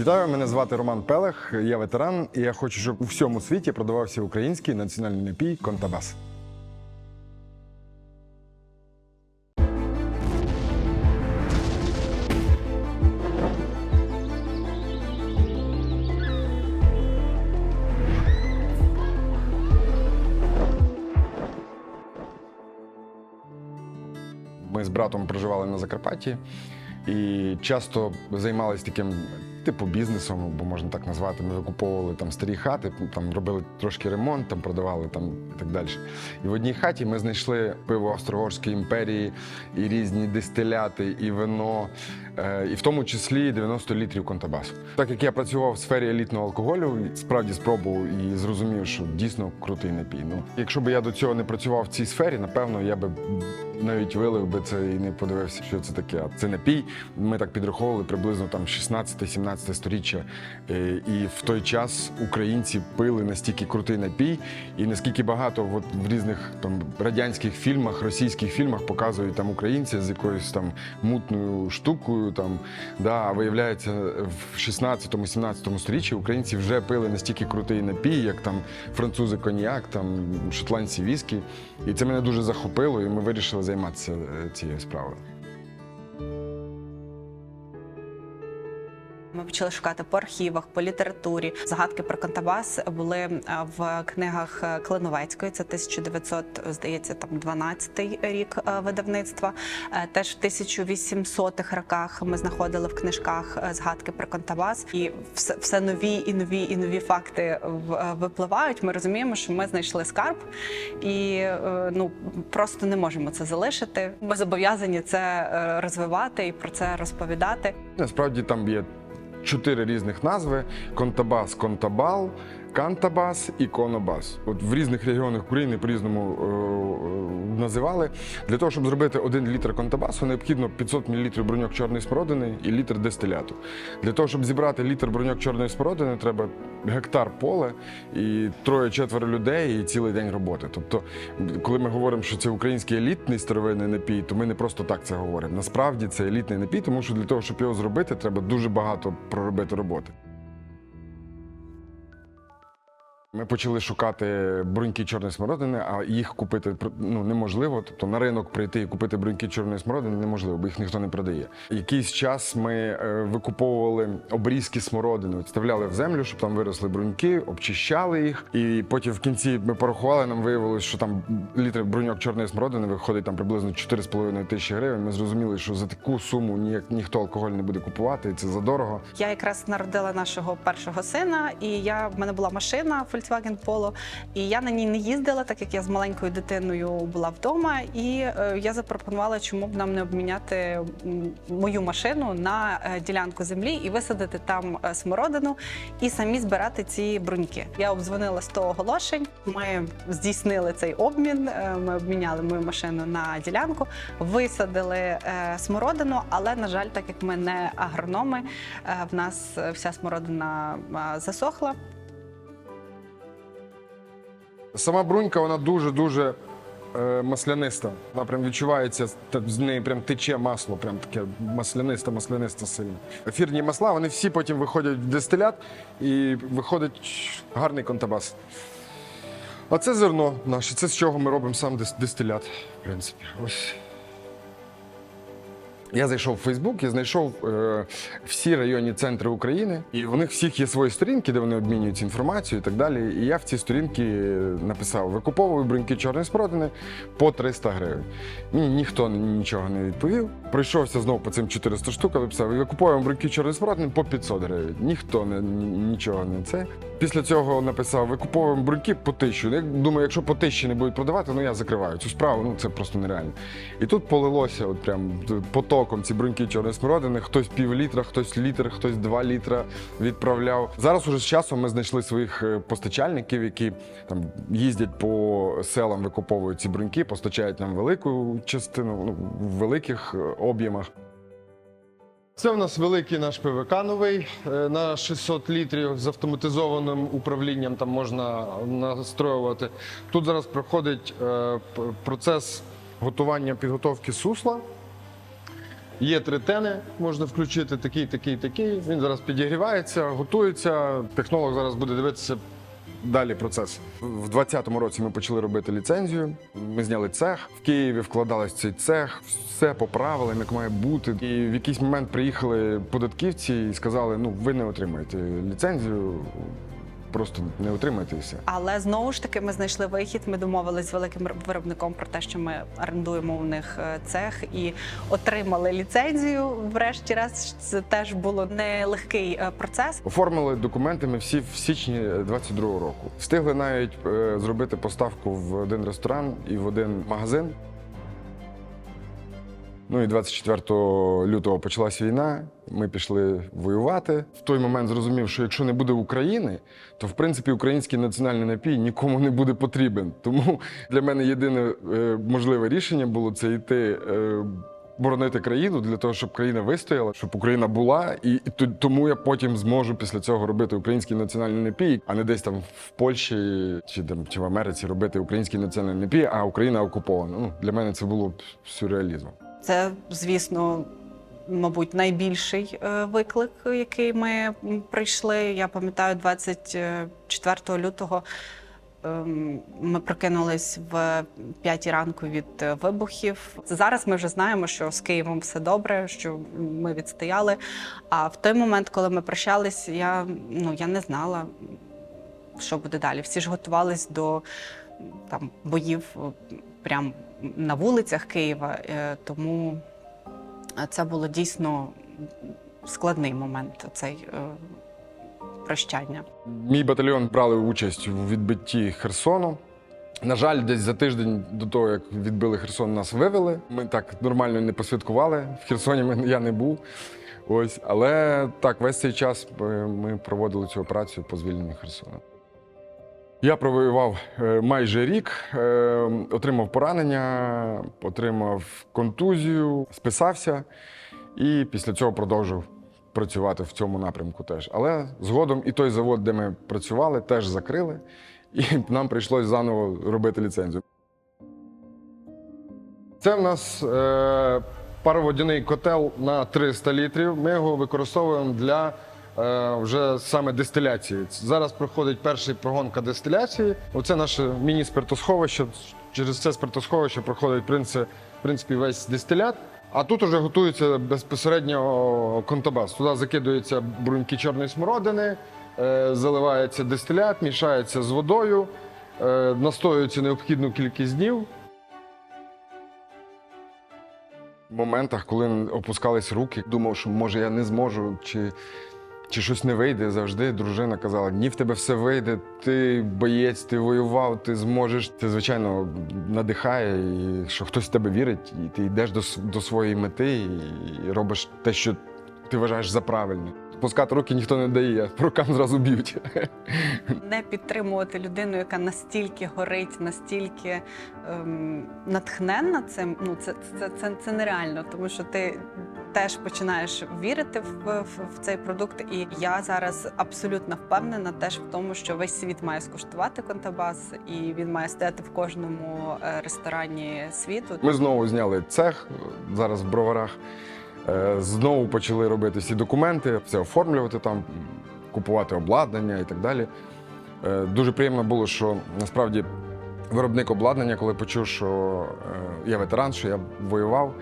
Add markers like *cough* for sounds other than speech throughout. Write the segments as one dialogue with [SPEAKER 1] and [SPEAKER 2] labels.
[SPEAKER 1] Вітаю, мене звати Роман Пелех, я ветеран, і я хочу, щоб у всьому світі продавався український національний напій Контабас. Ми з братом проживали на Закарпатті і часто займалися таким типу бізнесом, або можна так назвати. Ми викуповували там старі хати, там робили трошки ремонт, там продавали там і так далі. І в одній хаті ми знайшли пиво Австро-Угорської імперії, і різні дистиляти, і вино, е, і в тому числі 90 літрів контабасу. Так як я працював в сфері елітного алкоголю, справді спробував і зрозумів, що дійсно крутий напій. Ну, якщо б я до цього не працював в цій сфері, напевно, я би навіть вилив би це і не подивився, що це таке. А Це напій. Ми так підраховували приблизно там 16-17 сторіччя. Е, І в той час українці пили настільки крутий напій, і наскільки багато от в різних там радянських фільмах, російських фільмах показують там українця з якоюсь там мутною штукою. Там да, а виявляється, в 16-17 сторіччі українці вже пили настільки крутий напій, як там французи коньяк, там шотландці віскі. І це мене дуже захопило, і ми вирішили займатися е, цією справою.
[SPEAKER 2] Ми почали шукати по архівах, по літературі. Загадки про Контабас були е, в книгах е, Клиновецької. Це 1900, здається, там 12 рік е, видавництва. Теж в 1800-х роках ми знаходили в книжках згадки про Контабас. І все, все нові і нові і нові факти випливають. Ми розуміємо, що ми знайшли скарб, і ну просто не можемо це залишити. Ми зобов'язані це розвивати і про це розповідати.
[SPEAKER 1] Насправді там є чотири різних назви: контабас, контабал, кантабас і конобас. От в різних регіонах України по-різному е, е, називали. Для того, щоб зробити один літр контабасу, необхідно 500 мл броньок чорної смородини і літр дистиляту. Для того, щоб зібрати літр броньок чорної смородини, треба гектар поле і троє-четверо людей і цілий день роботи. Тобто, коли ми говоримо, що це український елітний старовинний напій, то ми не просто так це говоримо. Насправді це елітний напій, тому що для того, щоб його зробити, треба дуже багато проробити роботи. Ми почали шукати бруньки чорної смородини, а їх купити ну, неможливо. Тобто на ринок прийти і купити бруньки чорної смородини неможливо, бо їх ніхто не продає. Якийсь час ми е, викуповували обрізки смородини, вставляли в землю, щоб там виросли бруньки, обчищали їх. І потім в кінці ми порахували, нам виявилось, що там літр бруньок чорної смородини виходить там приблизно 4,5 тисячі гривень. Ми зрозуміли, що за таку суму ніяк ніхто алкоголь не буде купувати, і це задорого.
[SPEAKER 2] Я якраз народила нашого першого сина, і я в мене була машина Volkswagen Polo, і я на ній не їздила, так як я з маленькою дитиною була вдома. І е, я запропонувала, чому б нам не обміняти мою машину на е, ділянку землі і висадити там е, смородину і самі збирати ці бруньки. Я обдзвонила 100 оголошень. Ми здійснили цей обмін. Ми обміняли мою машину на ділянку, висадили смородину, але на жаль, так як ми не агрономи, в нас вся смородина засохла.
[SPEAKER 1] Сама брунька, вона дуже-дуже е, масляниста. Вона прям відчувається, з неї прям тече масло, прям таке масляниста, масляниста сильно. Ефірні масла, вони всі потім виходять в дистилят і виходить гарний контабас. А це зерно наше, це з чого ми робимо сам дистилят, в принципі. Ось. Я зайшов в Фейсбук і знайшов е, всі районні центри України, і в них всіх є свої сторінки, де вони обмінюються інформацією і так далі. І я в ці сторінки написав: викуповую бруньки чорної смородини по 300 гривень. Мені ніхто нічого не відповів. Пройшовся знову по цим 400 штук, написав, викуповуємо бруньки чорної смородини по 500 гривень. Ніхто не, ні- нічого не це. Після цього написав: викуповуємо бруньки по тисячу. Я думаю, якщо по тисячі не будуть продавати, ну я закриваю цю справу. Ну це просто нереально. І тут полилося, от прям потоком ці бруньки чорної смородини. Хтось пів літра, хтось літр, хтось два літра відправляв. Зараз уже з часом ми знайшли своїх е, постачальників, які там їздять по селам, викуповують ці бруньки, постачають нам велику частину ну, в великих е, об'ємах.
[SPEAKER 3] Це у нас великий наш ПВК новий е, на 600 літрів з автоматизованим управлінням. Там можна настроювати. Тут зараз проходить е, процес готування підготовки сусла. Є три тени, можна включити такий, такий, такий. Він зараз підігрівається, готується. Технолог зараз буде дивитися далі процес.
[SPEAKER 1] В 2020 році ми почали робити ліцензію. Ми зняли цех. В Києві вкладались в цей цех, все поправили, як має бути. І в якийсь момент приїхали податківці і сказали: ну ви не отримаєте ліцензію, просто не все.
[SPEAKER 2] Але знову ж таки ми знайшли вихід. Ми домовились з великим виробником про те, що ми орендуємо у них е, цех і отримали ліцензію. Врешті-решт це теж було нелегкий е, процес.
[SPEAKER 1] Оформили документи ми всі в січні 22-го року. Встигли навіть е, зробити поставку в один ресторан і в один магазин. Ну і 24 лютого почалась війна. Ми пішли воювати. В той момент зрозумів, що якщо не буде України, то в принципі український національний напій нікому не буде потрібен. Тому для мене єдине е, можливе рішення було це йти. Е, Боронити країну для того, щоб країна вистояла, щоб Україна була, і, тому я потім зможу після цього робити український національний напій, а не десь там в Польщі чи там чи в Америці робити український національний напій, а Україна окупована. Ну для мене це було б сюрреалізмом.
[SPEAKER 2] Це, звісно, мабуть, найбільший е, виклик, який ми м, пройшли. Я пам'ятаю, 24 лютого ем, ми прокинулись в 5 ранку від е, вибухів. Зараз ми вже знаємо, що з Києвом все добре, що ми відстояли. А в той момент, коли ми прощались, я, ну, я не знала, що буде далі. Всі ж готувались до там, боїв е, прямо на вулицях Києва. Е, Тому це було дійсно складний момент цей прощання.
[SPEAKER 1] Мій батальйон брали участь у відбитті Херсону. На жаль, десь за тиждень до того, як відбили Херсон, нас вивели. Ми так нормально не посвяткували. В Херсоні я не був. Ось, але так, весь цей час е, ми проводили цю операцію по звільненню Херсона. Я провоював е, майже рік, е, отримав поранення, отримав контузію, списався і після цього продовжив працювати в цьому напрямку теж. Але згодом і той завод, де ми працювали, теж закрили, і нам прийшлось заново робити ліцензію.
[SPEAKER 3] Це в нас е, пароводяний котел на 300 літрів. Ми його використовуємо для е, вже саме дистиляції. Зараз проходить перший прогонка дистиляції. Оце наше міні-спиртосховище. Через це спиртосховище проходить в принципі весь дистилят. А тут вже готується безпосередньо контабас. Туди закидуються бруньки чорної смородини, е, заливається дистилят, мішається з водою, е, настоюється необхідну кількість днів.
[SPEAKER 1] В моментах, коли опускались руки, думав, що може я не зможу, чи, чи щось не вийде. Завжди дружина казала: ні, в тебе все вийде, ти боєць, ти воював, ти зможеш. Це, звичайно, надихає, і що хтось в тебе вірить, і ти йдеш до, до своєї мети і, робиш те, що ти вважаєш за правильне. Пускати руки ніхто не дає, рукам зразу б'ють. *laughs*
[SPEAKER 2] Не підтримувати людину, яка настільки горить, настільки ем, натхненна цим. Ну це, це, це, це нереально, тому що ти теж починаєш вірити в, в, в цей продукт. І я зараз абсолютно впевнена теж в тому, що весь світ має скуштувати контабас, і він має стояти в кожному е, ресторані світу.
[SPEAKER 1] Ми знову зняли цех зараз в броварах. Е, Знову почали робити всі документи, все оформлювати там, купувати обладнання і так далі. Е, Дуже приємно було, що насправді виробник обладнання, коли почув, що е, я ветеран, що я воював,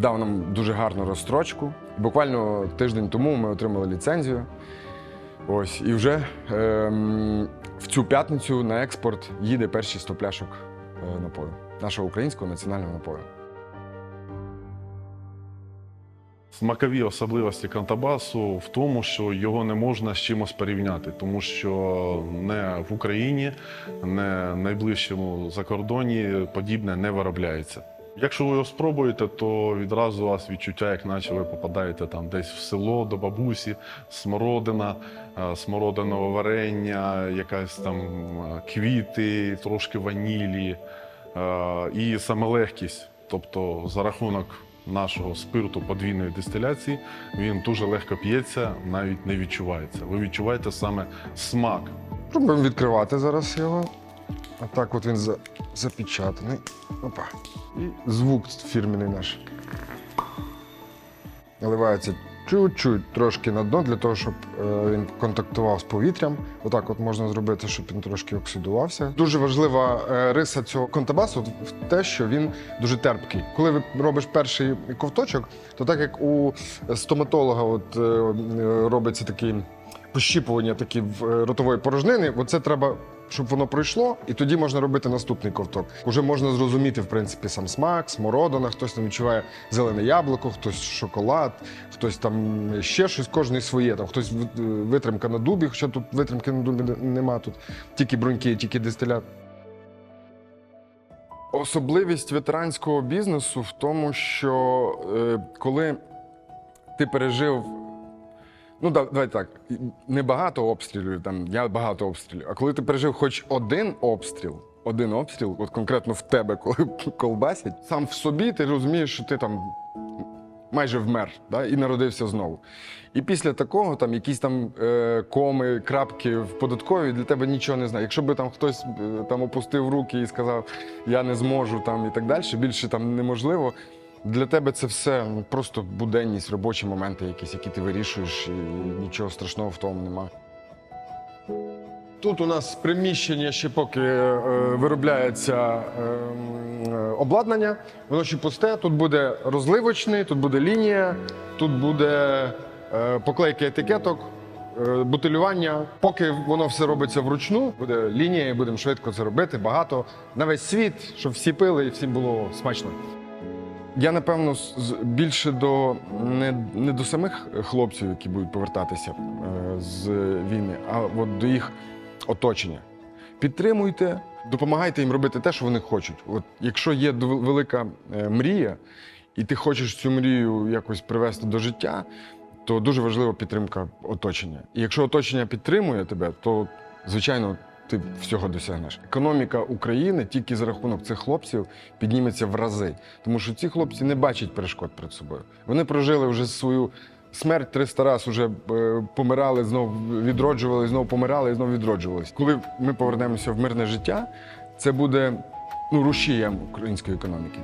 [SPEAKER 1] дав нам дуже гарну розстрочку. Буквально тиждень тому ми отримали ліцензію. Ось, і вже ем, в цю п'ятницю на експорт їде перші 100 пляшок е, напою, нашого українського національного напою.
[SPEAKER 4] Смакові особливості контрабасу в тому, що його не можна з чимось порівняти, тому що не в Україні, не в найближчому закордоні подібне не виробляється. Якщо ви його спробуєте, то відразу у вас відчуття, як наче ви попадаєте там десь в село до бабусі, смородина, е, смородинове варення, якась там е, квіти, трошки ванілі е, і саме легкість. Тобто за рахунок нашого спирту подвійної дистиляції він дуже легко п'ється, навіть не відчувається. Ви відчуваєте саме смак
[SPEAKER 1] Пробуємо відкривати зараз його. А так от він за- запечатаний. Опа. І звук фірменний наш. наливається чуть-чуть трошки на дно для того, щоб е, він контактував з повітрям. Отак от можна зробити, щоб він трошки оксидувався. Дуже важлива е, риса цього контабасу в те, що він дуже терпкий. Коли ви робиш перший ковточок, то так як у стоматолога от, е, робиться такий пощіпування такі в е, ротової порожнини, оце треба. Щоб воно пройшло, і тоді можна робити наступний ковток. Уже можна зрозуміти, в принципі, сам смак, смородина, хтось там відчуває зелене яблуко, хтось шоколад, хтось там ще щось, кожний своє. Там хтось витримка на дубі, хоча тут витримки на дубі нема, тут тільки бруньки, тільки дистилят. Особливість ветеранського бізнесу в тому, що е, коли ти пережив. Ну, да- давай так, не багато обстрілів, там я багато обстрілів. А коли ти пережив хоч один обстріл, один обстріл, от конкретно в тебе, коли *laughs* колбасять, сам в собі ти розумієш, що ти там майже вмер да, і народився знову. І після такого там якісь там е, коми, крапки в податковій для тебе нічого не знає. Якщо би там хтось е, там опустив руки і сказав, я не зможу там і так далі, більше там неможливо. Для тебе це все ну, просто буденність, робочі моменти якісь, які ти вирішуєш, і нічого страшного в тому нема. Тут у нас приміщення ще поки е, виробляється ем, е, обладнання. Воно ще пусте. Тут буде розливочний, тут буде лінія, тут буде е, поклейки етикеток, е, бутилювання. Поки воно все робиться вручну, буде лінія, і будемо швидко це робити, багато на весь світ, щоб всі пили і всім було смачно. Я напевно більше до не, не до самих хлопців, які будуть повертатися е, з війни, а от до їх оточення. Підтримуйте, допомагайте їм робити те, що вони хочуть. От якщо є велика е, мрія, і ти хочеш цю мрію якось привести до життя, то дуже важлива підтримка оточення. І якщо оточення підтримує тебе, то звичайно ти всього досягнеш. Економіка України тільки за рахунок цих хлопців підніметься в рази, тому що ці хлопці не бачать перешкод перед собою. Вони прожили вже свою смерть 300 разів, вже е, помирали, знов відроджували, знов помирали і знов відроджувались. Коли ми повернемося в мирне життя, це буде ну, рушієм української економіки.